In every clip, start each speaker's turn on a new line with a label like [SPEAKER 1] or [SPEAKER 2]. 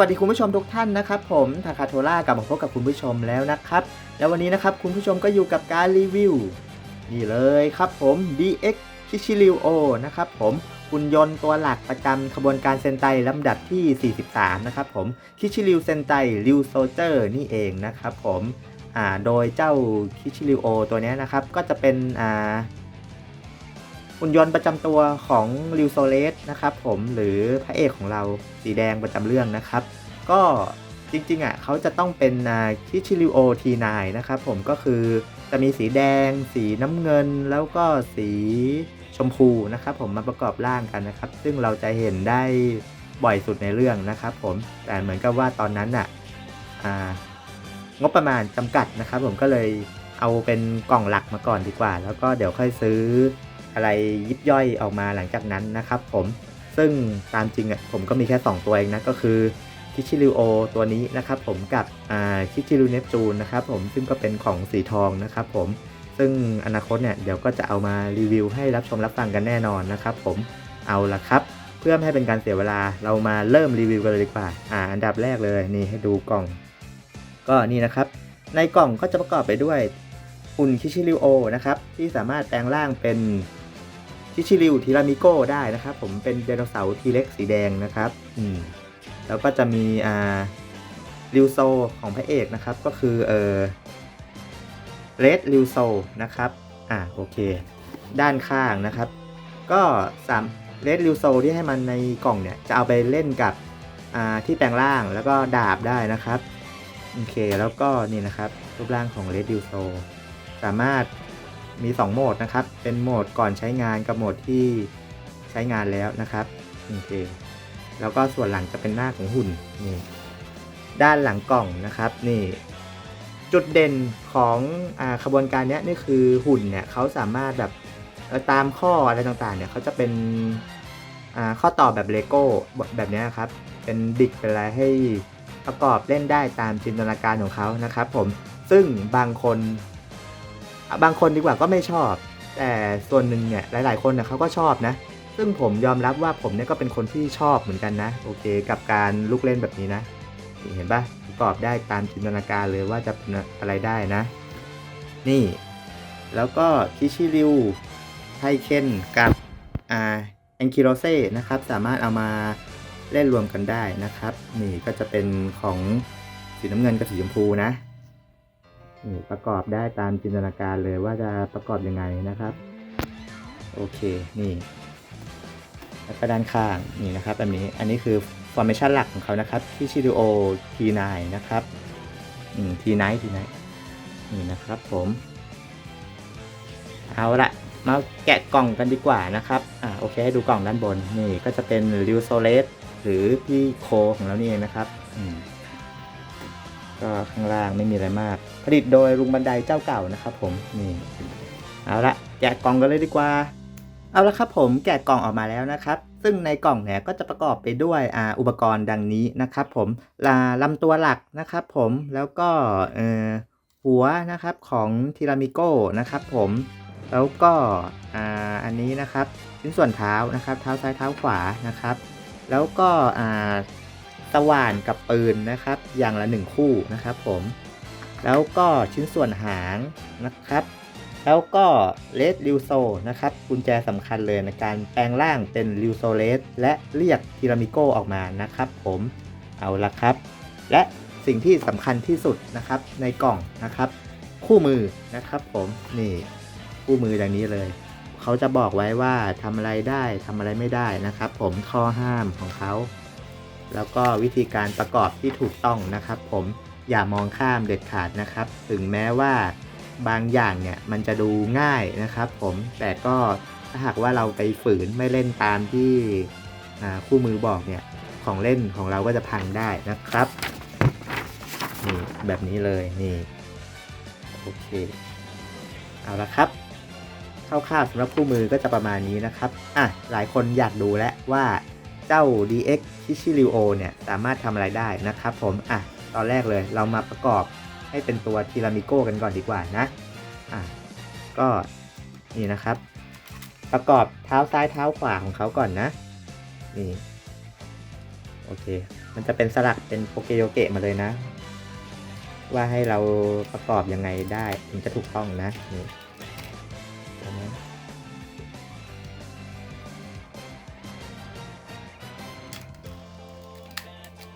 [SPEAKER 1] วัสดีคุณผู้ชมทุกท่านนะครับผมทาคาโทล่ากลับมาพบกับคุณผู้ชมแล้วนะครับ แล้ววันนี้นะครับคุณผู้ชมก็อยู่กับการรีวิว นี่เลยครับผม DX k i c h i r i o นะครับผมหุ่นยนต์ตัวหลักประจำขบวนการเซนไตลำดับที่ 43 นะครับผมคิชิริวเซนไตริวโซเจอร์นี่เองนะครับผมอ่าโดยเจ้าคิชิริโอตัวนี้นะครับก็จะเป็นอ่า หุ่นยนต์ประจำตัวของริวโซเลสนะครับผมหรือพระเอกของเราสีแดงประจำเรื่องนะครับ ก็จริงๆอะเขาจะต้องเป็นคิชิริโอทีนนะครับผมก็คือจะมีสีแดง สีน้ำเงินแล้วก็สีชมพูนะครับผมมาประกอบร่างกันนะครับ ซึ่งเราจะเห็นได้บ่อยสุดในเรื่องนะครับผมแต่เหมือนกับว่าตอนนั้นอะอ่างบประมาณจำกัดนะครับผมก็เลยเอาเป็นกล่องหลักมาก่อนดีกว่า แล้วก็เดี๋ยวค่อยซื้อ อะไรยิบย่อยออกมาหลังจากนั้นนะครับผมซึ่งตามจริงอะผมก็มีแค่ 2 ตัวเองนะก็คือคิชิริโอตัวนี้นะครับผมกับคิชิริเนปจูนนะครับผมซึ่งก็เป็นของสีทองนะครับผมซึ่งอนาคตเนี่ยเดี๋ยวก็จะเอามารีวิวให้รับชมรับฟังกันแน่นอนนะครับผมเอาละครับ เพื่อไม่ให้เป็นการเสียเวลาเรามาเริ่มรีวิวกันเลยดีกว่าอ่า อันดับแรกเลยนี่ให้ดูกล่อง ก็นี่นะครับ ในกล่องก็จะประกอบไปด้วยหุ่นคิชิริโอนะครับที่สามารถแปลงร่างเป็น ชิชิริวทีรามิโก้ได้นะครับ ผมเป็นไดโนเสาร์ทีเล็กสีแดงนะครับอืมแล้วก็จะมีอ่าริวโซของพระเอกนะครับ ก็คือเออเรดริวโซนะครับอ่าโอเค ด้านข้างนะครับ ก็สามเรดริวโซที่ให้มันในกล่องเนี่ย จะเอาไปเล่นกับอ่าที่แปลงร่างแล้วก็ดาบได้นะครับ โอเค แล้วก็นี่นะครับ รูปร่างของเรดริวโซสามารถ มี 2 โหมดนะครับ เป็นโหมดก่อนใช้งานกับโหมดที่ใช้งานแล้วนะครับโอเคแล้วก็ส่วนหลังจะเป็นหน้าของหุ่นนี่ด้านหลังกล่องนะครับนี่จุดเด่นของอขบวนการนี้นี่คือหุ่นเนี่ยเขาสามารถแบบตามข้ออะไรต่างๆเนี่ยเขาจะเป็นข้อต่อแบบเลโก้แบบนี้ครับ เป็นดิกเป็นอะไรให้ประกอบเล่นได้ตามจินตนาการของเขานะครับผมซึ่งบางคน บางคนดีกว่าก็ไม่ชอบ แต่ส่วนหนึ่งเนี่ยหลาย ๆ คนเนี่ยเขาก็ชอบนะ ซึ่งผมยอมรับว่าผมเนี่ยก็เป็นคนที่ชอบเหมือนกันนะ โอเค กับการลูกเล่นแบบนี้นะเห็นปะปรอบได้ตามจินตนาการเลยว่าจะเป็นอะไรได้นะ นี่ แล้วก็คิชิริวไทเคนกับอ่าแองคิโรเซ่นะครับ สามารถเอามาเล่นรวมกันได้นะครับ นี่ก็จะเป็นของสีน้ำเงินกับสีชมพูนะ ประกอบได้ตามจินตนาการเลยว่าจะประกอบยังไงนะครับ โอเคนี่แล้วก็ด้านข้างนี่นะครับแบบนี้อันนี้คือฟอร์เมชันหลักของเขานะครับที่ชิดูโอ T9 นะครับอืม T9 T9 นี่นะครับผม เอาละมาแกะกล่องกันดีกว่านะครับ อ่าโอเคให้ดูกล่องด้านบนนี่ก็จะเป็นริวโซเลสหรือพี่โคของเรานี่เองนะครับ อืม ก็ข้างล่างไม่มีอะไรมาก ผลิตโดยลุงบันไดเจ้าเก่านะครับผมนี่เอาละแกะกล่องกันเลยดีกว่า เอาละครับผมแกะกล่องออกมาแล้วนะครับ ซึ่งในกล่องเนี่ยก็จะประกอบไปด้วยออุปกรณ์ดังนี้นะครับ ผมลาลำตัวหลักนะครับ ผมแล้วก็หัวนะครับของทีรามิโก้นะครับ ผมแล้วก็อันนี้นะครับชิ้นส่วนเท้านะครับ เท้าซ้ายเท้าขวานะครับ แล้วก็ สว่านกับปืนนะครับ อย่างละหนึ่งคู่นะครับผมแล้วก็ชิ้นส่วนหางนะครับ แล้วก็เลสริวโซนะครับ กุญแจสำคัญเลยในการแปลงร่างเป็นริวโซเลสและเรียกทีรามิโกออกมานะครับผมเอาละครับ และสิ่งที่สำคัญที่สุดนะครับในกล่องนะครับ คู่มือนะครับผมนี่คู่มือดังนี้เลย เขาจะบอกไว้ว่าทำอะไรได้ทำอะไรไม่ได้นะครับ ผมข้อห้ามของเขา แล้วก็วิธีการประกอบที่ถูกต้องนะครับ ผมอย่ามองข้ามเด็ดขาดนะครับ ถึงแม้ว่าบางอย่างเนี่ยมันจะดูง่ายนะครับ ผมแต่ก็ถ้าหากว่าเราไปฝืนไม่เล่นตามที่คู่มือบอกเนี่ยของเล่นของเราก็จะพังได้นะครับนี่แบบนี้เลยนี่โอเคเอาละครับคร่าวๆสำหรับคู่มือก็จะประมาณนี้นะครับอะหลายคนอยากดูแล้วว่าเจ้า DX คิชิริโอเนี่ยสามารถทำอะไรได้นะครับผม อะ ตอนแรกเลยเรามาประกอบให้เป็นตัวทีรามิโก้กันก่อนดีกว่านะ อะ ก็นี่นะครับ ประกอบเท้าซ้ายเท้าขวาของเขาก่อนนะ นี่ โอเค มันจะเป็นสลักเป็นโปเกโยเกะมาเลยนะ ว่าให้เราประกอบยังไงได้ถึงจะถูกต้องนะนี่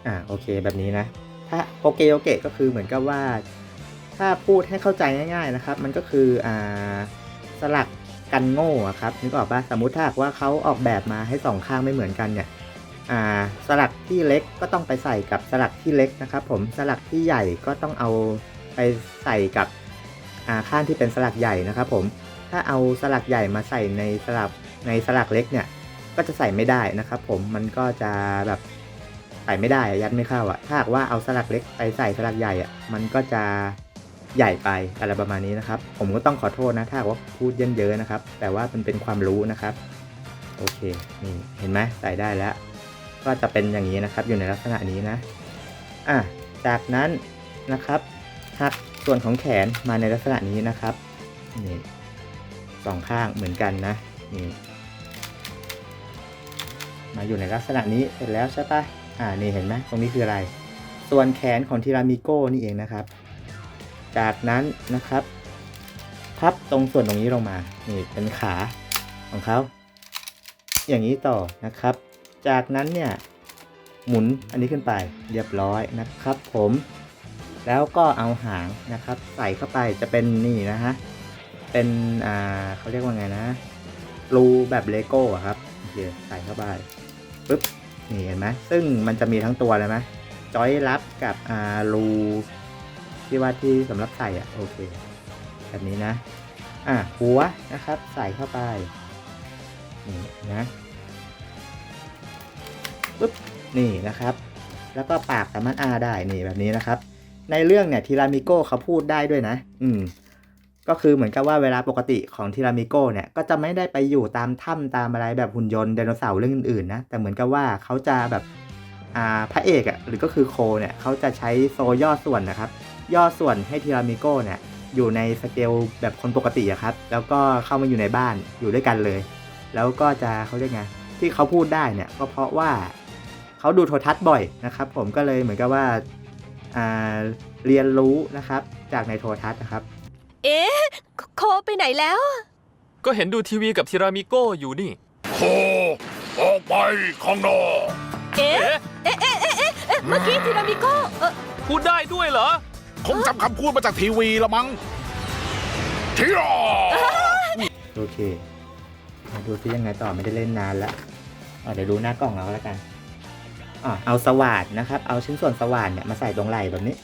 [SPEAKER 1] อ่าโอเคแบบนี้นะ ถ้าโปเกโยเกะก็คือเหมือนกับว่า ถ้าพูดให้เข้าใจง่าย ๆนะครับ มันก็คืออ่าสลักกันโง่ครับนึกออกปะสมมุติถ้าว่าเขาออกแบบมาให้สองข้างไม่เหมือนกันเนี่ยอ่าสลักที่เล็กก็ต้องไปใส่กับสลักที่เล็กนะครับผมสลักที่ใหญ่ก็ต้องเอาไปใส่กับอ่าข้างที่เป็นสลักใหญ่นะครับผมถ้าเอาสลักใหญ่มาใส่ในสลักในสลักเล็กเนี่ยก็จะใส่ไม่ได้นะครับผมมันก็จะแบบ ใส่ไม่ได้ยัดไม่เข้าอะถ้าหากว่าเอาสลักเล็กไปใส่สลักใหญ่อะมันก็จะใหญ่ไปอะไรประมาณนี้นะครับ ผมก็ต้องขอโทษนะ ถ้าว่าพูดเยินเยอะนะครับ แต่ว่ามันเป็นความรู้นะครับ โอเค นี่เห็นไหมใส่ได้แล้ว ก็จะเป็นอย่างนี้นะครับ อยู่ในลักษณะนี้นะ อะ จากนั้นนะครับหักส่วนของแขนมาในลักษณะนี้นะครับ นี่สองข้างเหมือนกันนะ นี่ มาอยู่ในลักษณะนี้เสร็จแล้วใช่ปะ อ่านี่เห็นไหมตรงนี้คืออะไร ส่วนแขนของทีรามิโก้นี่เองนะครับ จากนั้นนะครับพับตรงส่วนตรงนี้ลงมา นี่เป็นขาของเขา อย่างนี้ต่อนะครับ จากนั้นเนี่ย หมุนอันนี้ขึ้นไปเรียบร้อยนะครับ ผม แล้วก็เอาหางนะครับ ใส่เข้าไปจะเป็นนี่นะฮะ เป็นอ่าเขาเรียกว่าไงนะรูแบบเลโก้ครับโอเคใส่เข้าไปปุ๊บ นี่เห็นไหมซึ่งมันจะมีทั้งตัวเลยไหมจอยรับกับอ่ารูที่ว่าที่สำหรับใส่อะโอเคแบบนี้นะอะหัวนะครับ ใส่เข้าไปนี่นะปุ๊บนี่นะครับ แล้วก็ปากสามารถอาได้นี่แบบนี้นะครับ ในเรื่องเนี่ยทีรามิโก้เขาพูดได้ด้วยนะ อืม ก็คือเหมือนกับว่าเวลาปกติของทีรามิโก้เนี่ยก็จะไม่ได้ไปอยู่ตามถ้ำตามอะไรแบบหุ่นยนต์ไดโนเสาร์เรื่องอื่นๆนะแต่เหมือนกับว่าเขาจะแบบอ่าพระเอกอะ่ะหรือก็คือโคเนี่ยเขาจะใช้โซย่อส่วนนะครับ ย่อส่วนให้ทีรามิโก้เนี่ยอยู่ในสเกลแบบคนปกติอะครับ แล้วก็เข้ามาอยู่ในบ้านอยู่ด้วยกันเลย แล้วก็จะเขาเรียกไงที่เขาพูดได้เนี่ยก็เพราะว่าเขาดูโทรทัศน์บ่อยนะครับ ผมก็เลยเหมือนกับว่าอ่าเรียนรู้นะครับจากในโทรทัศน์นะครับ
[SPEAKER 2] เอ๊ะโคโคไปไหนแล้ว
[SPEAKER 3] ก็เห็นดูทีวีกับทีรามิโก้อยู่นี่
[SPEAKER 4] โคออกไปข้างนอก
[SPEAKER 2] เอ๊ะ
[SPEAKER 3] เอ๊ะ
[SPEAKER 2] เอ๊ะเอ๊ะเอ๊ะเอ๊ะเมื่อกี้ทีรามิโก้เออ
[SPEAKER 3] พูดได้ด้วยเหรอ
[SPEAKER 4] คงจำคำพูดมาจากทีวีละมั้งทีรอ
[SPEAKER 1] โอเคมาดูซิยังไงต่อไม่ได้เล่นนานแล้วอะเดี๋ยวดูหน้ากล่องเราแล้วกันอะเอาสว่านนะครับ เอาชิ้นส่วนสว่านเนี่ยมาใส่ตรงไหล่แบบนี้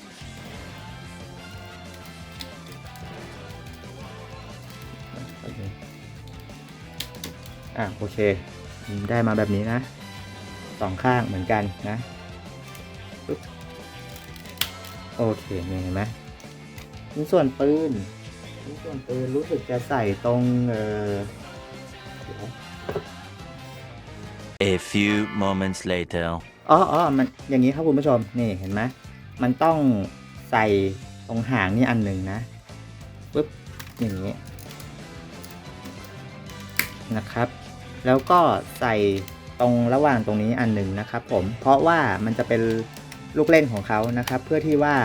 [SPEAKER 1] อะโอเคอืมได้มาแบบนี้นะสองข้างเหมือนกันนะปึ๊บโอเคนี่เห็นไหมชิ้นส่วนปืนชิ้นส่วนปืนรู้สึกจะใส่ตรงเออเดี๋ยว
[SPEAKER 5] A few moments later.
[SPEAKER 1] อ๋ออ๋อมันอย่างนี้ครับคุณผู้ชม นี่เห็นไหมมันต้องใส่ตรงหางนี่อันหนึ่งนะปึ๊บอย่างนี้นะครับ แล้วก็ใส่ตรงระหว่างตรงนี้อันหนึ่งนะครับผมเพราะว่ามันจะเป็นลูกเล่นของเขานะครับ เพื่อที่ว่า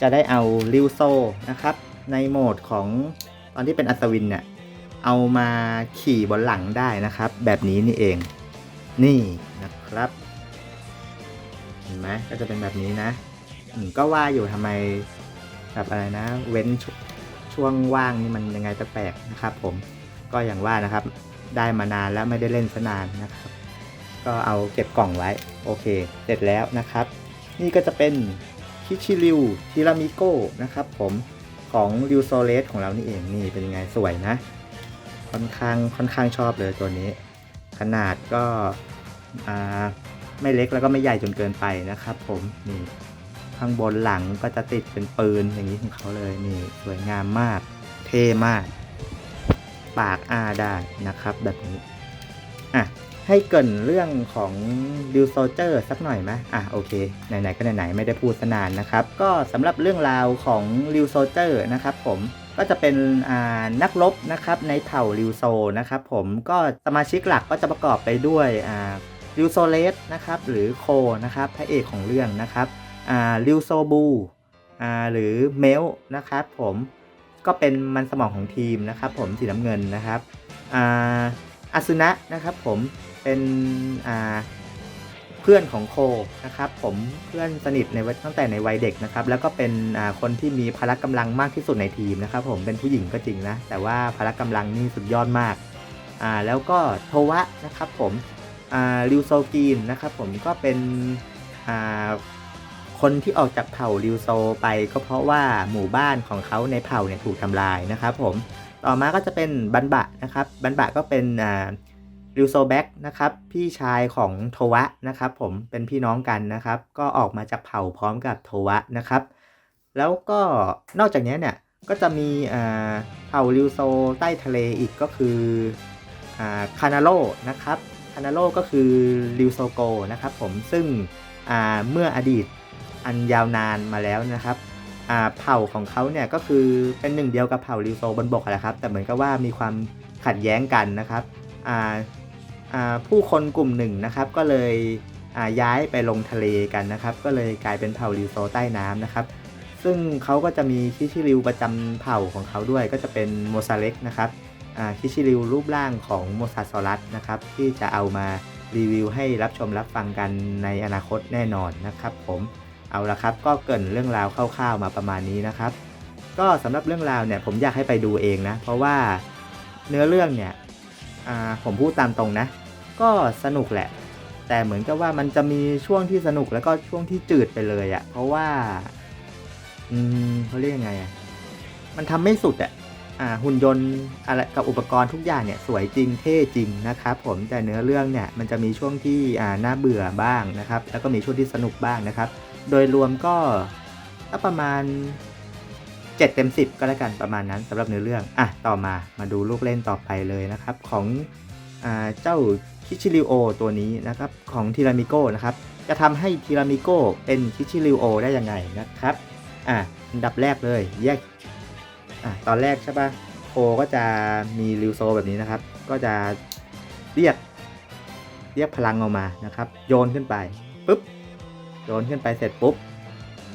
[SPEAKER 1] จะได้เอาริวโซนะครับ ในโหมดของตอนที่เป็นอัศวินเนี่ยเอามาขี่บนหลังได้นะครับ แบบนี้นี่เอง นี่นะครับเห็นไหมก็จะเป็นแบบนี้นะอืมก็ว่าอยู่ทำไมแบบอะไรนะ เว้นชช่วงว่างนี่มันยังไงแปลกๆนะครับ ผมก็อย่างว่านะครับ ได้มานานแล้วไม่ได้เล่นสนานนะครับ ก็เอาเก็บกล่องไว้ โอเค เสร็จแล้วนะครับ นี่ก็จะเป็นคิชิริวทีรามิโก้นะครับผมของริวโซเลสของเรานี่เองนี่เป็นยังไงสวยนะ ค่อนข้างค่อนข้างชอบเลยตัวนี้ ขนาดก็ไม่เล็กแล้วก็ไม่ใหญ่จนเกินไปนะครับ ผมนี่ข้างบนหลังก็จะติดเป็นปืนอย่างนี้ของเขาเลยนี่สวยงามมาก เท่มาก ปากอาได้นะครับแบบนี้อะให้เกินเรื่องของดิวโซเจอร์สักหน่อยไหมอะโอเค ไหนๆ ก็ไหนๆ ไม่ได้พูดสนานนะครับ ก็สำหรับเรื่องราวของริวโซเจอร์นะครับผมก็จะเป็นอ่านักรบนะครับในเผ่าริวโซนะครับผมก็สมาชิกหลักก็จะประกอบไปด้วยอ่าริวโซเลสนะครับหรือโคนะครับพระเอกของเรื่องนะครับอ่าริวโซบูอ่าหรือเมลนะครับผม ก็เป็นมันสมองของทีมนะครับผมสีน้ำเงินนะครับอาอาซุนะนะครับผมเป็นอ่าเพื่อนของโคนะครับผมเพื่อนสนิทในตั้งแต่ในวัยเด็กนะครับแล้วก็เป็นคนที่มีพละกำลังมากที่สุดในทีมนะครับผมเป็นผู้หญิงก็จริงนะแต่ว่าพละกำลังนี่สุดยอดมากอ่าแล้วก็โทวะนะครับผมอ่าริวโซกีนนะครับผมก็เป็นอ่า คนที่ออกจากเผ่าริวโซไปก็เพราะว่าหมู่บ้านของเขาในเผ่าเนี่ยถูกทำลายนะครับผมต่อมาก็จะเป็นบันบะนะครับบันบะก็เป็นอ่าริวโซแบ็กนะครับพี่ชายของโทวะนะครับผมเป็นพี่น้องกันนะครับ ก็ออกมาจากเผ่าพร้อมกับโทวะนะครับ แล้วก็นอกจากนี้เนี่ยก็จะมีเผ่าริวโซใต้ทะเลอีกก็คือคานาโลนะครับคานาโลก็คือริวโซโกนะครับผมซึ่งเมื่ออดีต อันยาวนานมาแล้วนะครับเผ่าของเขาเนี่ยก็คือเป็นหนึ่งเดียวกับเผ่าริวโซบนบกแหละครับ แต่เหมือนกับว่ามีความขัดแย้งกันนะครับผู้คนกลุ่มหนึ่งนะครับก็เลยย้ายไปลงทะเลกันนะครับ ก็เลยกลายเป็นเผ่าริวโซใต้น้ำนะครับ ซึ่งเขาก็จะมีคิชิริวประจำเผ่าของเขาด้วย ก็จะเป็นโมซาเล็กนะครับคิชิริวรูปร่างของโมซาซอรัสนะครับที่จะเอามารีวิวให้รับชมรับฟังกันในอนาคตแน่นอนนะครับผม เอาละครับ ก็เกินเรื่องราวคร่าวๆมาประมาณนี้นะครับ ก็สำหรับเรื่องราวเนี่ยผมอยากให้ไปดูเองนะ เพราะว่าเนื้อเรื่องเนี่ยผมพูดตามตรงนะ ก็สนุกแหละ แต่เหมือนกับว่ามันจะมีช่วงที่สนุกแล้วก็ช่วงที่จืดไปเลยอะ่ะ เพราะว่า อืมเขาเรียกยังไงอะ่ะมันทำไม่สุดอะ่ะอ่าหุ่นยนต์อะไรกับอุปกรณ์ทุกอย่างเนี่ยสวยจริงเท่จริงนะครับผมแต่เนื้อเรื่องเนี่ยมันจะมีช่วงที่อ่าน่าเบื่อบ้างนะครับ แล้วก็มีช่วงที่สนุกบ้างนะครับ โดยรวมก็ก็ประมาณ 7 เต็ม 10 ก็แล้วกันประมาณนั้นสำหรับเนื้อเรื่อง อะ ต่อมามาดูลูกเล่นต่อไปเลยนะครับ ของอเจ้าคิชิริโอตัวนี้นะครับของทีรามิโก้นะครับ จะทำให้ทีรามิโก้เป็นคิชิริโอได้ยังไงนะครับ อ่าอันดับแรกเลยแยกอ่าตอนแรกใช่ปะโคก็จะมีริวโซแบบนี้นะครับ ก็จะเรียกเรียกพลังออกมานะครับ โยนขึ้นไปปุ๊บ โยนขึ้นไปเสร็จปุ๊บ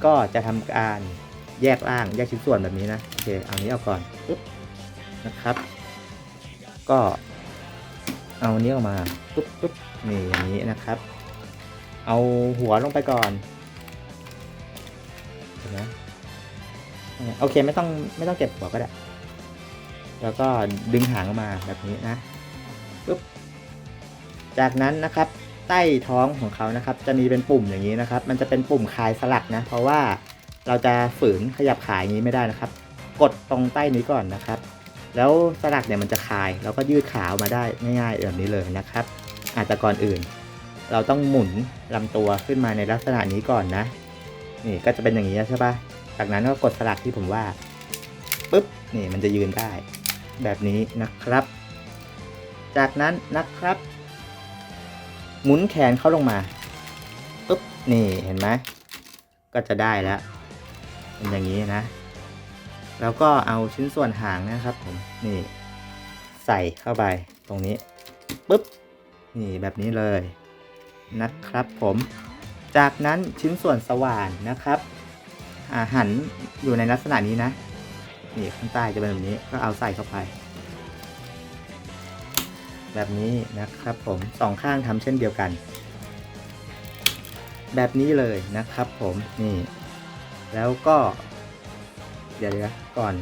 [SPEAKER 1] ก็จะทำการแยกร่างแยกชิ้นส่วนแบบนี้นะ โอเค เอานี้เอาก่อนปุ๊บนะครับ ก็เอาอันนี้ออกมาปุ๊บปุ๊บนี่อย่างนี้นะครับ เอาหัวลงไปก่อนเห็นไหมโอเคไม่ต้องไม่ต้องเก็บหัวก็ได้ แล้วก็ดึงหางออกมาแบบนี้นะปุ๊บจากนั้นนะครับ ใต้ท้องของเขานะครับ จะมีเป็นปุ่มอย่างนี้นะครับ มันจะเป็นปุ่มคลายสลักนะ เพราะว่าเราจะฝืนขยับขาอย่างนี้ไม่ได้นะครับ กดตรงใต้นี้ก่อนนะครับ แล้วสลักเนี่ยมันจะคลายแล้วก็ยืดขาออกมาได้ง่ายๆแบบนี้เลยนะครับ อาจจะก่อนอื่น เราต้องหมุนลำตัวขึ้นมาในลักษณะนี้ก่อนนะ นี่ก็จะเป็นอย่างนี้ใช่ปะจากนั้นก็กดสลักที่ผมว่าปุ๊บนี่มันจะยืนได้ แบบนี้นะครับ จากนั้นนะครับ หมุนแขนเข้าลงมาปุ๊บนี่เห็นไหมก็จะได้แล้วเป็นอย่างนี้นะ แล้วก็เอาชิ้นส่วนหางนะครับผมนี่ ใส่เข้าไปตรงนี้ปุ๊บนี่แบบนี้เลยนะครับผม จากนั้นชิ้นส่วนสว่านนะครับอ่าหันอยู่ในลักษณะนี้นะนี่ข้างใต้จะเป็นแบบนี้ก็เอาใส่เข้าไป แบบนี้นะครับผมสองข้างทำเช่นเดียวกัน แบบนี้เลยนะครับผมนี่ แล้วก็ เดี๋ยวเดี๋ยวก่อน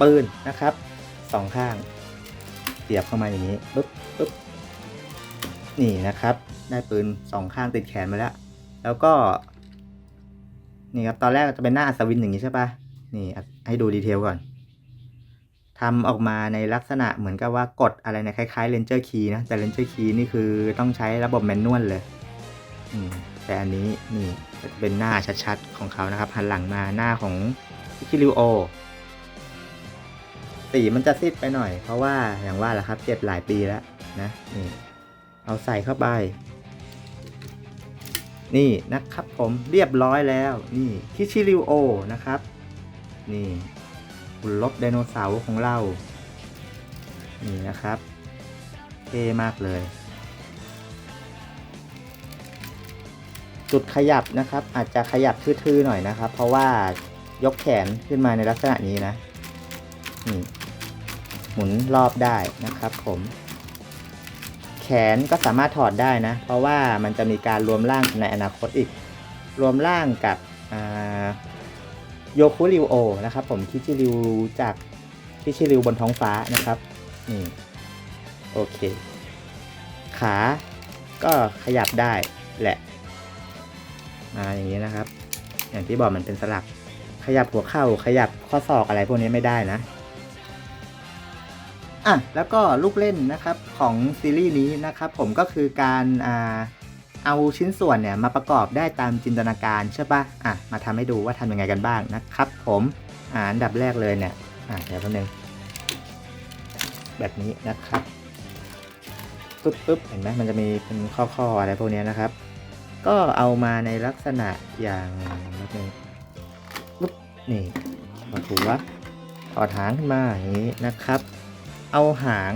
[SPEAKER 1] ปืนนะครับสองข้างเสียบเข้ามาอย่างนี้ปึ๊บปึ๊บนี่นะครับ ได้ปืนสองข้างติดแขนมาแล้ว แล้วก็ นี่ครับตอนแรกจะเป็นหน้าอัศวินอย่างนี้ใช่ปะนี่ให้ดูดีเทลก่อน ทำออกมาในลักษณะเหมือนกับว่ากดอะไรนะคล้ายๆ Ranger Key นะ แต่ Ranger Key นี่คือต้องใช้ระบบแมนนวลเลยแต่อันนี้นี่จะเป็นหน้าชัดๆ ของเขานะครับ หันหลังมาหน้าของพิคิริโอสีมันจะซีดไปหน่อย เพราะว่าอย่างว่าแหละครับเจ็บหลายปีแล้วนะนี่เอาใส่เข้าไป นี่นะครับผมเรียบร้อยแล้ว นี่คิชิริโอนะครับ นี่ หุ่นลบไดโนเสาร์ของเรา นี่นะครับ เท่มากเลย จุดขยับนะครับ อาจจะขยับทื่อๆหน่อยนะครับ เพราะว่ายกแขนขึ้นมาในลักษณะนี้นะ นี่ หมุนรอบได้นะครับผม แขนก็สามารถถอดได้นะ เพราะว่ามันจะมีการรวมร่างในอนาคตอีก รวมร่างกับ โยคุริวโอนะครับผมคิชิริวจากคิชิริวบนท้องฟ้านะครับนี่โอเค ขาก็ขยับได้แหละมาอย่างนี้นะครับ อย่างที่บอกมันเป็นสลัก ขยับหัวเข่าขยับข้อศอกอะไรพวกนี้ไม่ได้นะอะแล้วก็ลูกเล่นนะครับของซีรีส์นี้นะครับผมก็คือการอ่า เอาชิ้นส่วนเนี่ยมาประกอบได้ตามจินตนาการใช่ปะอะมาทำให้ดูว่าทำยังไงกันบ้างนะครับ ผมอ่าอันดับแรกเลยเนี่ยอะเดี๋ยวแป๊บนึงแบบนี้นะครับปึ๊บปึ๊บเห็นไหมมันจะมีเป็นข้อๆอะไรพวกนี้นะครับ ก็เอามาในลักษณะอย่างนิดนึงปึ๊บนี่ถอดหัวถอดหางขึ้นมาอย่างนี้นะครับ เอาหาง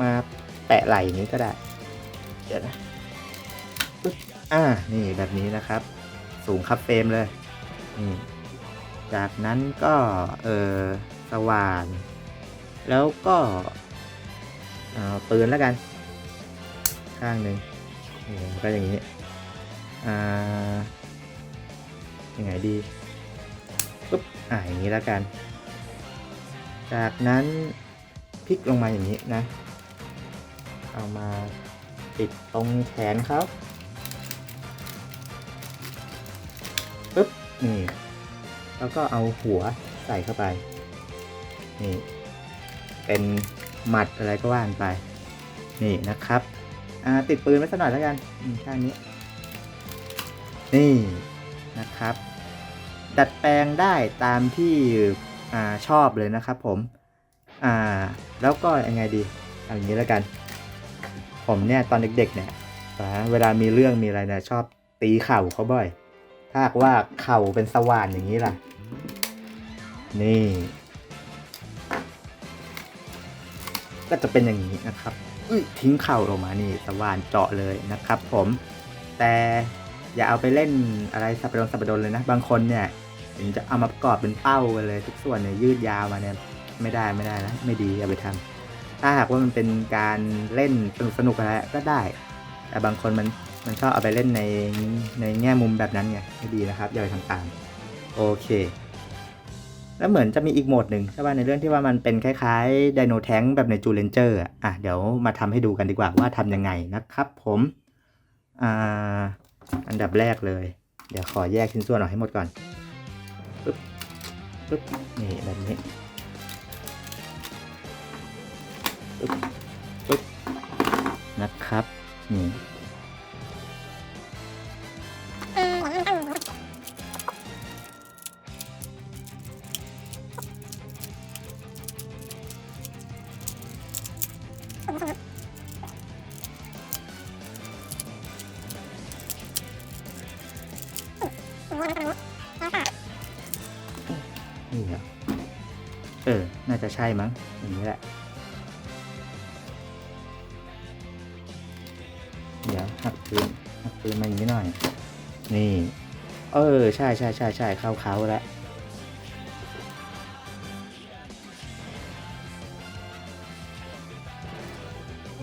[SPEAKER 1] มาแตะไหล่นี้ก็ได้ เดี๋ยวนะ อ่านี่แบบนี้นะครับ สูงคับเฟรมเลยนี่จากนั้นก็เออสว่าน แล้วก็เอาปืนแล้วกัน ข้างหนึ่งนี่ก็อย่างนี้อ่ายังไงดีปุ๊บอ่าอย่างนี้แล้วกัน จากนั้นพลิกลงมาอย่างนี้นะ เอามาปิดตรงแขนเขา ปุ๊บนี่แล้วก็เอาหัวใส่เข้าไป นี่ เป็นหมัดอะไรก็ว่านไป นี่นะครับ อ่าติดปืนไว้สักหน่อยแล้วกันข้างนี้ นี่นะครับ ดัดแปลงได้ตามที่อ่าชอบเลยนะครับผม อ่า แล้วก็ยังไงดีเอาอย่างนี้แล้วกัน ผมเนี่ยตอนเด็กๆเนี่ยเวลามีเรื่องมีอะไรเนี่ยชอบตีเข่าเขาบ่อย ถ้าหากว่าเข่าเป็นสว่านอย่างนี้ล่ะ นี่ ก็จะเป็นอย่างนี้นะครับอุ้ยทิ้งเข่าลงมานี่สว่านเจาะเลยนะครับ ผม แต่อย่าเอาไปเล่นอะไรสับปะรดสับปะรดเลยนะ บางคนเนี่ยถึงจะเอามาประกอบเป็นเป้ากันเลย ทุกส่วนเนี่ยยืดยาวมาเนี่ยไม่ได้ไม่ได้นะ ไม่ดีอย่าไปทำถ้าหากว่ามันเป็นการเล่นสนุกสนุกอะไรก็ได้ แต่บางคนมัน มันชอบเอาไปเล่นในในแง่มุมแบบนั้นไงไม่ดีนะครับ อย่าไปทำตาม โอเค แล้วเหมือนจะมีอีกโหมดหนึ่งใช่ป่ะในเรื่องที่ว่ามันเป็นคล้ายๆไดโนแทงแบบในจูเลนเจอร์อะเดี๋ยวมาทำให้ดูกันดีกว่าว่าทำยังไงนะครับผมอ่าอันดับแรกเลย เดี๋ยวขอแยกชิ้นส่วนออกให้หมดก่อนปึ๊บปึ๊บนี่แบบนี้ปึ๊บปึ๊บนะครับนี่ ใช่มั้งอย่างนี้แหละ เดี๋ยวหักปืนหักปืนมาอย่างนี้หน่อย นี่ เออ ใช่ใช่ใช่ใช่เข้าเขาแล้ว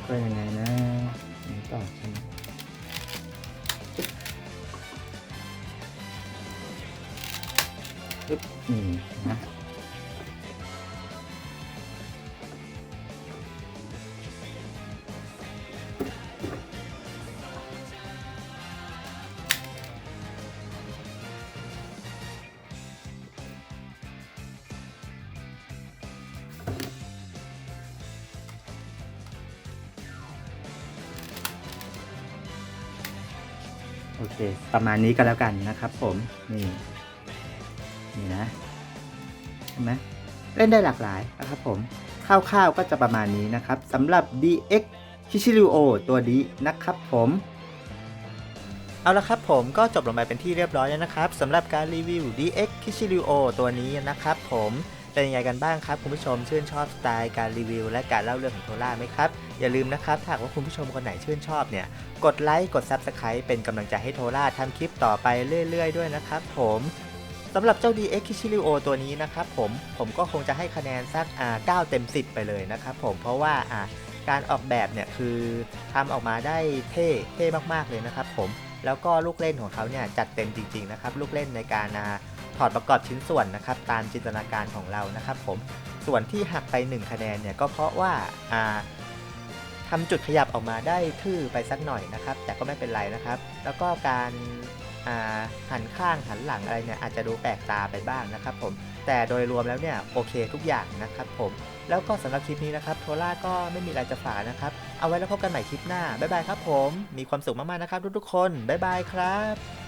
[SPEAKER 1] ก็ยังไงนะต่อใช่ไหมปึ๊บนี่นะ โอเค ประมาณนี้ก็แล้วกันนะครับผม นี่ นี่นะเห็นไหมเล่นได้หลากหลายนะครับผมคร่าวๆก็จะประมาณนี้นะครับสำหรับ DX k i s h i r u o ตัวนี้นะครับผมเอาละครับผมก็จบลงไปเป็นที่เรียบร้อยแล้วนะครับสำหรับการรีวิว DX k i s h i r u o ตัวนี้นะครับผม เป็นยังไงกันบ้างครับ คุณผู้ชมชื่นชอบสไตล์การรีวิว และการเล่าเรื่องของโทล่าไหมครับ อย่าลืมนะครับถ้ากว่าคุณผู้ชมคนไหนชื่นชอบเนี่ย กดไลค์กด Subscribe เป็นกำลังใจให้โทล่าทำคลิปต่อไปเรื่อย ๆ ด้วยนะครับผมสำหรับเจ้า DX Kichilio ตัวนี้นะครับผมผมก็คงจะให้คะแนนสักอ่า9เต็ม 10 ไปเลยนะครับผมเพราะว่าอ่าการออกแบบเนี่ยคือทำออกมาได้เท่เท่มากๆเลยนะครับผมแล้วก็ลูกเล่นของเขาเนี่ยจัดเต็มจริงๆนะครับลูกเล่นในการอ่า อดประกอบชิ้นส่วนนะครับ ตามจินตนาการของเรานะครับ ผมส่วนที่หักไป 1 คะแนนเนี่ยก็เพราะว่าอ่าทำจุดขยับออกมาได้ทื่อไปสักหน่อยนะครับ แต่ก็ไม่เป็นไรนะครับ แล้วก็การาหันข้างหันหลังอะไรเนี่ยอาจจะดูแปลกตาไปบ้างนะครับ ผมแต่โดยรวมแล้วเนี่ยโอเคทุกอย่างนะครับ ผมแล้วก็สำหรับคลิปนี้นะครับโทล่าก็ไม่มีอะไรจะฝากนะครับ เอาไว้แล้วพบกันใหม่คลิปหน้าบ๊ายบายครับผมมีความสุขมากๆนะครับ ทุกๆคนบ๊ายบายครับ